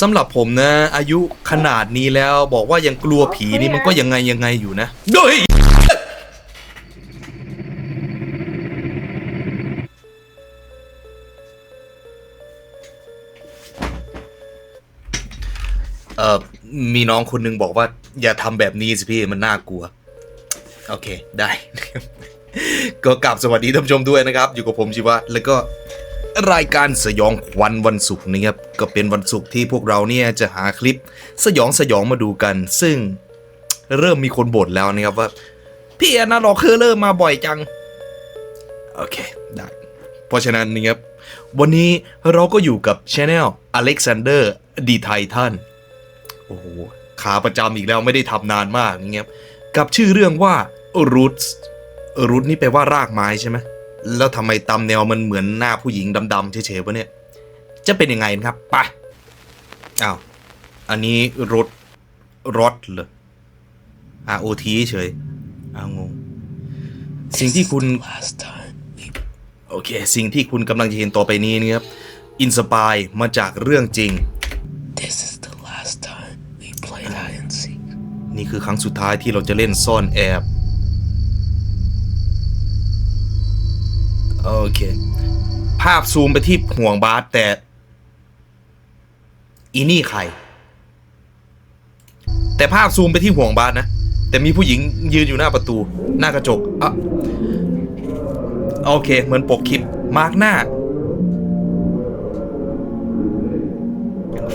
สำหรับผมนะ อายุขนาดนี้แล้วบอกว่ายังกลัวผีนี่มันก็ยังไงยังไงอยู่นะเฮ้ยเอ่อมีน้องคนหนึงบอกว่า อย่าทำแบบนี้สิพี่มันน่ากลัว โอเคได้ ก็กลับสวัสดีท่านผู้ชมด้วยนะครับ อยู่กับผมชิวะแล้วก็ รายการสยองขวัญวันศุกร์นะครับก็เป็นวันศุกร์ที่พวกเราเนี่ยจะหาคลิปสยองสยองมาดูกัน ซึ่งเริ่มมีคนบ่นแล้วนะครับว่าพี่อนาล็อกเคอร์เริ่มมาบ่อยจัง โอเค ได้ เพราะฉะนั้นนะครับ วันนี้เราก็อยู่กับช anel Alexander d Titan โอ้โหขาประจำอีกแล้วไม่ได้ทำนานมากนะครับ กับชื่อเรื่องว่า Roots Roots นี่แปลว่ารากไม้ใช่ไหม แล้วทำไมตำแนวมันเหมือนหน้าผู้หญิงดำๆเฉยๆวะเนี่ย จะเป็นยังไงนะครับ ไปอ้าว อันนี้รถ รถเหรอ ROT เฉยอ้าวงง สิ่งที่คุณ Last time we โอเค สิ่งที่คุณกำลังจะเห็นต่อไปนี้นะครับ อินสปายมาจากเรื่องจริง this is the last time we played hide and seek. นี่คือครั้งสุดท้ายที่เราจะเล่นซ่อนแอบ โอเค ภาพซูมไปที่ห่วงบาสแต่ อีนี่ใคร แต่ภาพซูมไปที่ห่วงบาสนะ แต่มีผู้หญิงยืนอยู่หน้าประตู หน้ากระจกอะโอเค เหมือนปกคลิป มาร์กหน้า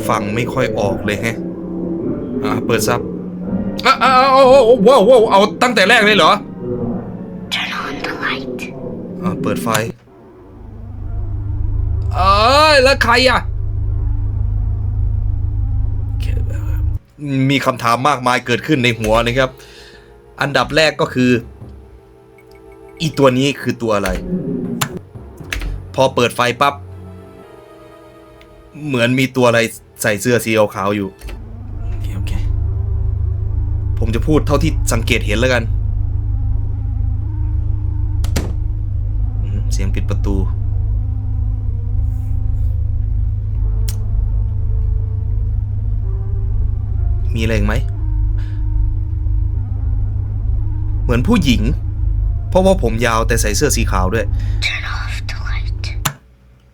ฟังไม่ค่อยออกเลยแฮะ อะเปิดซับอ้าวว้าวเอาตั้งแต่แรกเลยเหรอ เปิดไฟ เอ้ยแล้วใครอะโอเคเอ่อมีคำถามมากมายเกิดขึ้นในหัวนะครับ อันดับแรกก็คือ อีตัวนี้คือตัวอะไร พอเปิดไฟปั๊บ เหมือนมีตัวอะไรใส่เสื้อสีขาวๆอยู่โอเคโอเคผมจะพูดเท่าที่สังเกตเห็นแล้วกัน มีอะไรอีกไหม เหมือนผู้หญิง เพราะว่าผมยาวแต่ใส่เสื้อสีขาวด้วย Turn off the light.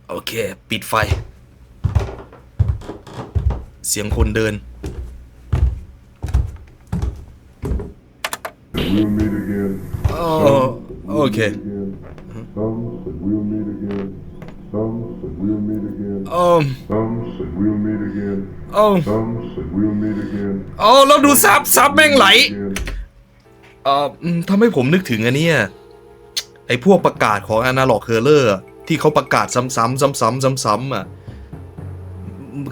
โอเค ปิดไฟ เสียงคนเดิน We'll meet again. อ๋อโอเค Again. Some said we'll meet again. Some said we'll meet again. อืม Some said we'll meet again. อืม Some said we'll meet again. อ๋อแล้วดูซับซับแม่งไหล Again. เอ่ออืมทำให้ผมนึกถึงอันเนี้ยไอ้พวกประกาศของ Analog c o l o r ที่เขาประกาศซ้ำๆซ้ำๆซ้ำๆอะ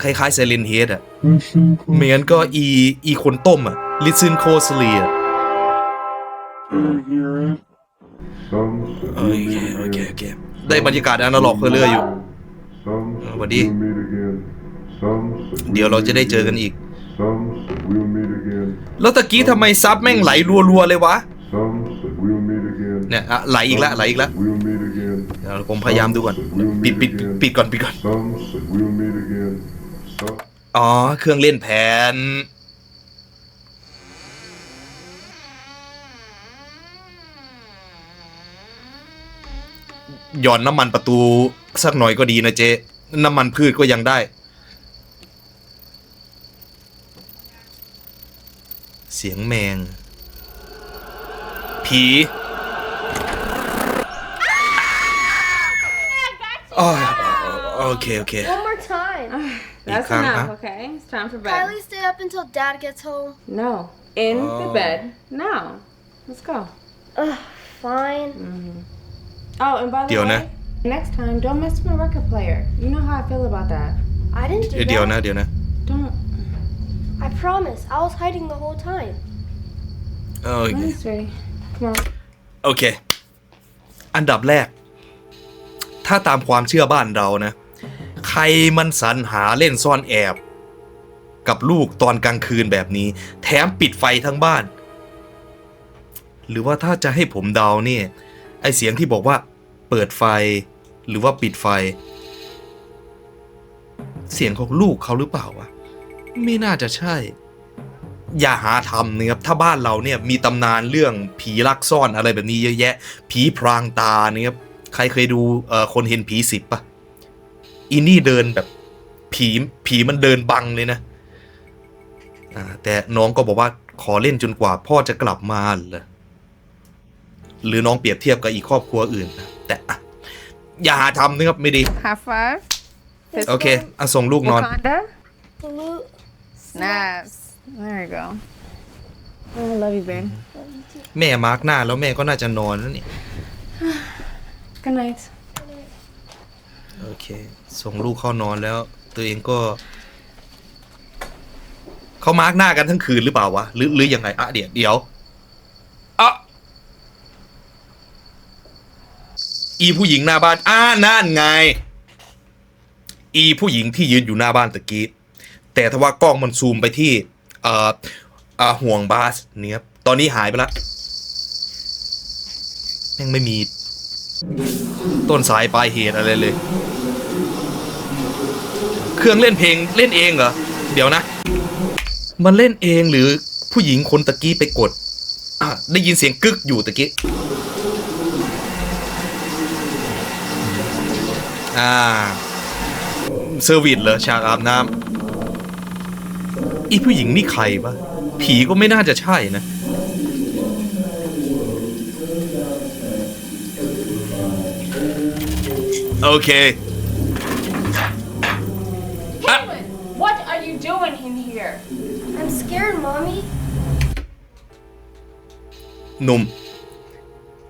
คล้ายๆ Silent Head อะไม่งั้นก็อีอีคนต้มอะ Listen closely อะ Some said โอ we'll เค meet โอเค again. โอเค ได้บรรยากาศ Analog c o l o r อยู่ Some said Buddy. we'll meet again. Some said เดี๋ยว we'll เราจะได้ meet เจอกัน again. อีก Some said we'll meet again. แล้วตะกี้ทำไมซับแม่งไหลรัวๆเลยวะ Some said we'll meet again. เนี่ยอะไหลอีกแล้วไหลอีกแล้ว We'll meet again. เดี๋ยวผมพยายามดูก่อน ปิดปิดปิดปิดก่อนปิดก่อน Some said we'll meet again. Some อ๋อ เครื่องเล่นแผนหย่อนน้ำมันประตูสักหน่อยก็ดีนะเจ๊ น้ำมันพืชก็ยังได้ เสียงแมง ผีอ๋อโอเค โอเค One more time. That's can't, enough, huh? okay? It's time for bed. Kylie stay up until Dad gets home. No. In Oh. the bed. Now. Let's go. Ugh, fine. Oh, and by the Diona. way, next time, don't mess with my record player. You know how I feel about that. I didn't do เดี๋ยว that. นะเดี๋ยวนะ Don't. I promise. I was hiding the whole time. โอเค Nice, sweetie. Come on. โอเค อันดับแรก ถ้าตามความเชื่อบ้านเรานะ ใครมันสรรหาเล่นซ่อนแอบ กับลูกตอนกลางคืนแบบนี้ แถมปิดไฟทั้งบ้าน หรือว่าถ้าจะให้ผมเดาเนี่ย ไอเสียงที่บอกว่า เปิดไฟ หรือว่าปิดไฟ เสียงของลูกเขาหรือเปล่าวะไม่น่าจะใช่ อย่าหาทำนะครับถ้าบ้านเราเนี่ยมีตำนานเรื่องผีลักซ่อนอะไรแบบนี้เยอะแยะ ผีพรางตาเนี่ยใครเคยดูเอ่อคนเห็นผีสิบปะอินี่เดินแบบผีผีมันเดินบังเลยนะแต่น้องก็บอกว่าขอเล่นจนกว่าพ่อจะกลับมาเหรอหรือน้องเปรียบเทียบกับอีกครอบครัวอื่นนะ อะอย่าหาทำนะครับไม่ดี High five. โอเคอะส่งลูกนอน Wakanda. Blue. Snaps. There you go. I love you, babe. แม่มาร์กหน้าแล้วแม่ก็น่าจะนอนแล้วเนี่ย Good night. โอเค ส่งลูกเข้านอนแล้ว ตัวเองก็ เขามาร์กหน้ากันทั้งคืนหรือเปล่าวะ หรือหรือยังไง อะเดี๋ยวเดี๋ยวอะ อีผู้หญิงหน้าบ้านอ่านั่นไง อีผู้หญิงที่ยืนอยู่หน้าบ้านตะกี้แต่ถ้าว่ากล้องมันซูมไปที่เอ่ออ่าห่วงบาสเนี่ยครับตอนนี้หายไปละแม่งไม่มีต้นสายปลายเหตุอะไรเลย เครื่องเล่นเพลงเล่นเองเหรอ เดี๋ยวนะ มันเล่นเองหรือผู้หญิงคนตะกี้ไปกดอะได้ยินเสียงกึกอยู่ตะกี้ อ่าเซอร์วิสเหรอฉากอาบน้ำอีผู้หญิงนี่ใครปะผีก็ไม่น่าจะใช่นะโอเค Caitlin, what are you doing in here? I'm scared, mommy. หนุ่ม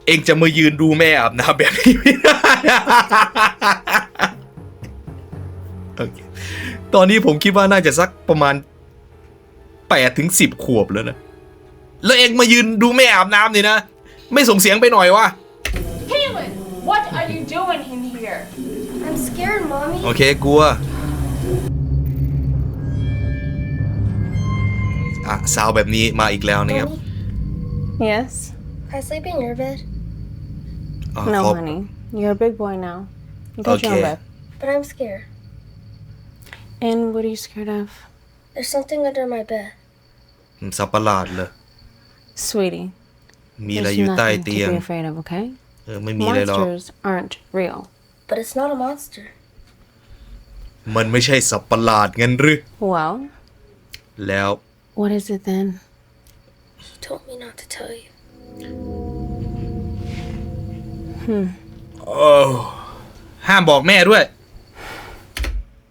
เองจะมายืนดูแม่อาบน้ำแบบนี้ไม่ได้โอเคตอนนี้ผมคิดว่าน่าจะสักประมาณแปดถึงสิบขวบแล้วนะ แล้วเองมายืนดูแม่อาบน้ำนี่นะ ไม่ส่งเสียงไปหน่อยวะ Caitlin, what are you doing in here? I'm scared, mommy. โอเคกลัวอะซาวแบบนี้มาอีกแล้วนะครับ Mommy, Yes. I sleep in your bed, อ่ะ No, ขอ honey. You're a big boy now. You got your own Okay. bed. but I'm scared. And what are you scared of? There's something under my bed. สับประหลาดเลย Sweetie, มีอะไร there's อยู่ใต้ nothing เตีย to ง be afraid of, okay? เออไม่มีอะไรหรอก Monsters aren't real. But it's not a monster. มันไม่ใช่สับประหลาดงั้นหรือ Well, แล้ว what is it then? He told me not to tell you. โอ้ห้ามบอกแม่ด้วย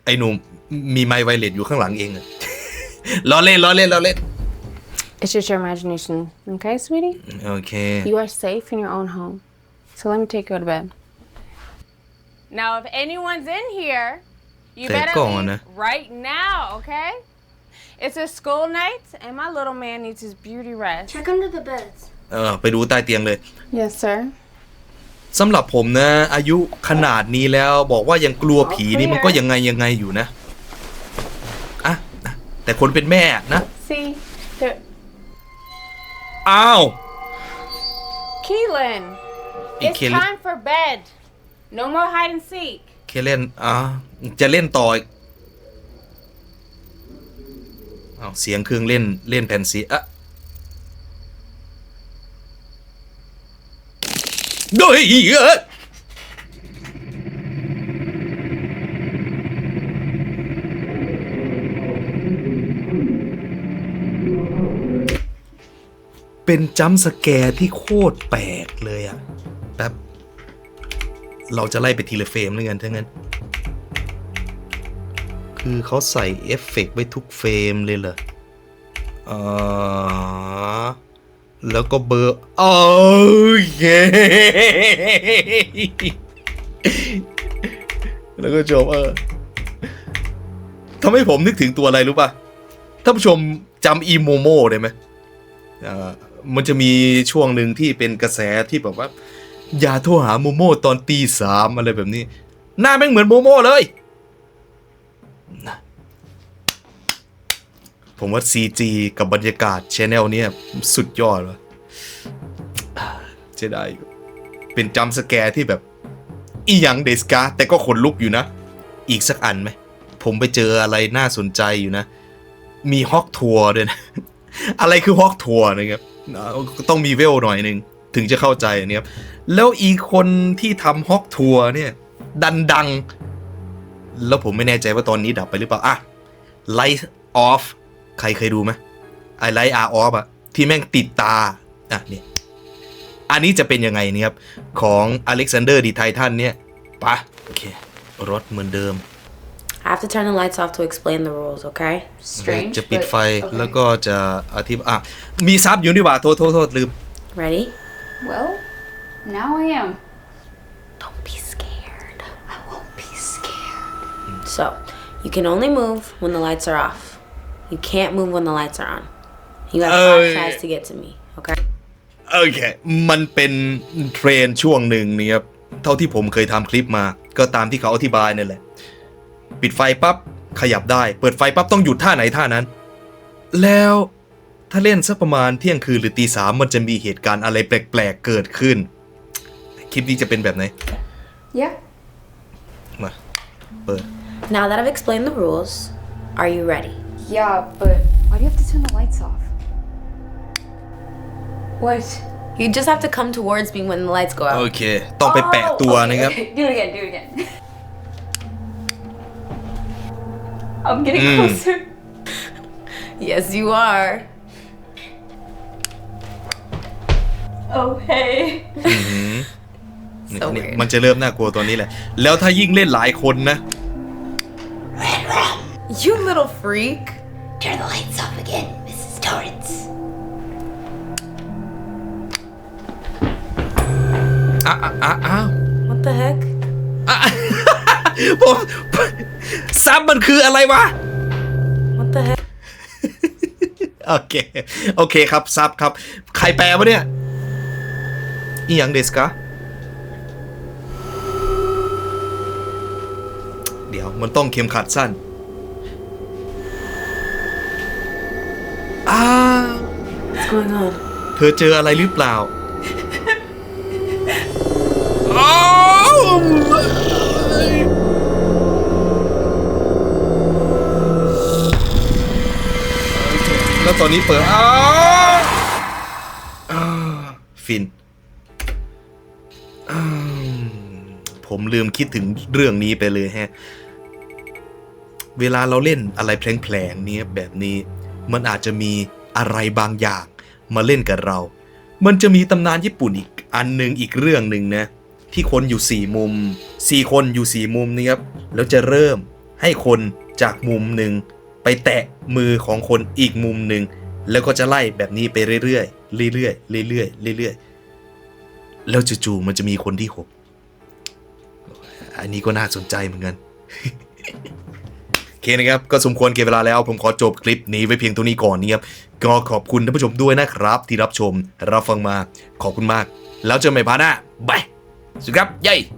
ไอ้หนุ่มมีไมค์ไวเลสอยู่ข้างหลังเองอะ ล้อเล่นล้อเล่นล้อเล่น It's just your imagination, okay, sweetie? โอเค You are safe in your own home. So let me take you to bed. Now, if anyone's in here, you Take better on, leave eh? right now, okay? It's a school night, and my little man needs his beauty rest. Check under the beds. เออไปดูใต้เตียงเลย Yes, sir. สำหรับผมนะ อายุขนาดนี้แล้วบอกว่ายังกลัวผีนี่มันก็ยังไงยังไงอยู่นะอะอะแต่คนเป็นแม่นะ See, there. อ้าว Keelan, Hey, it's Keelan. time for bed. No more hide and seek. เคเล่นอ่าจะเล่นต่ออีกอ้าวเสียงเครื่องเล่นเล่นแผ่นเสียงอะ ดยเอ้ยเป็นจัมสแกร์ที่โคตรแปลกเลยอะแบบเราจะไล่ไปทีละเฟรมแล้วกันทั้งนั้น คือเขาใส่เอฟเฟกต์ไว้ทุกเฟรมเลยเหรออ่า แล้วก็เบอร์โอ้ยเยแล้วก็จบเออทำให้ผมนึกถึงตัวอะไรรู้ป่ะท่านผู้ชมจำอีโมโมได้ไหมอ่ามันจะมีช่วงหนึ่งที่เป็นกระแสที่แบบว่า อย่าโทรหาโมโมตอนตีสามอะไรแบบนี้ หน้าแม่งเหมือนโมโมเลยนะ ผมว่า CG กับบรรยากาศชแนลเนี่ยสุดยอดวะจะได้เป็นจัมสแกร์ที่แบบ อีหยังเดสกาแต่ก็ขนลุกอยู่นะ อีกสักอันไหม ผมไปเจออะไรน่าสนใจอยู่นะ มีฮอกทัวร์ด้วยนะ อะไรคือฮอกทัวร์นะครับ ต้องมีเวลหน่อยหนึ่งถึงจะเข้าใจนะครับ แล้วอีกคนที่ทำฮอกทัวร์เนี่ย ดันดัง แล้วผมไม่แน่ใจว่าตอนนี้ดับไปหรือเปล่า อะ Light Off ใครเคยดูไหมไอไลท์อาร์ออฟอะที่แม่งติดตา อะเนี่ยอันนี้จะเป็นยังไงเนี่ยครับ ของอเล็กซานเดอร์ดีไททันเนี่ยปะโอเค รถเหมือนเดิม I have to turn the lights off to explain the rules, okay? Strange. จะปิด but ไฟ okay. แล้วก็จะอธิบอะมีซับอยู่นี่หว่าโทษโทษโทษลืม Ready? Well, now I am. Don't be scared. I won't be scared. So, you can only move when the lights are off. You can't move when the lights are on. You have Oh, five yeah. tries to get to me, okay? โอเค มันเป็นเทรนด์ช่วงหนึ่งนี่ครับ เท่าที่ผมเคยทำคลิปมา ก็ตามที่เขาอธิบายนั่นแหละ ปิดไฟปั๊บ ขยับได้ เปิดไฟปั๊บต้องหยุดท่าไหนท่านั้น แล้วถ้าเล่นสักประมาณเที่ยงคืนหรือตีสามมันจะมีเหตุการณ์อะไรแปลกๆเกิดขึ้น คลิปนี้จะเป็นแบบไหน Yeah. มา เปิด Now that I've explained the rules, are you ready? Yeah, but why do you have to turn the lights off? What? You just have to come towards me when the lights go โอ out. เค ต้องไปแปะตัวนะครับ Okay, do it again, do it again. I'm getting Mm. closer. Yes, you are. Oh, hey. นี่ So นี่ weird. มันจะเริ่มน่ากลัวตอนนี้แหละ แล้วถ้ายิ่งเล่นหลายคนนะ You little freak. Turn the lights off again, Mrs. Torrance. อ้าวอ้าวอ้าว What the heck? ผมซับมันคืออะไรวะ What the heck? โอเค โอเคครับซับครับ ใครแปลวะเนี่ยอีหยังเดสกะเดี๋ยวมันต้องเข็มขัดสั้น อ้าว What's going on? เธอเจออะไรหรือเปล่าอ้าวแล้วตอนนี้เปิดอ้าวอ้าวฟินอ้าวผมลืมคิดถึงเรื่องนี้ไปเลยแฮะ เวลาเราเล่นอะไรแผลงๆเนี้ยแบบนี้ มันอาจจะมีอะไรบางอย่างมาเล่นกับเรา มันจะมีตำนานญี่ปุ่นอีกอันหนึ่งอีกเรื่องหนึ่งนะ ที่คนอยู่สี่มุมสี่คนอยู่สี่มุมนี่ครับ แล้วจะเริ่มให้คนจากมุมหนึ่งไปแตะมือของคนอีกมุมหนึ่งแล้วก็จะไล่แบบนี้ไปเรื่อยๆเรื่อยๆเรื่อยๆเรื่อยๆแล้วจู่ๆมันจะมีคนที่หกอันนี้ก็น่าสนใจเหมือนกัน โอเคนะครับ ก็สมควรเก็บเวลาแล้ว ผมขอจบคลิปนี้ไว้เพียงเท่านี้ก่อนนะครับ ก็ขอบคุณท่านผู้ชมด้วยนะครับ ที่รับชมรับฟังมาขอบคุณมาก แล้วเจอกันใหม่พาร์ทหน้าบายสุดครับ เย้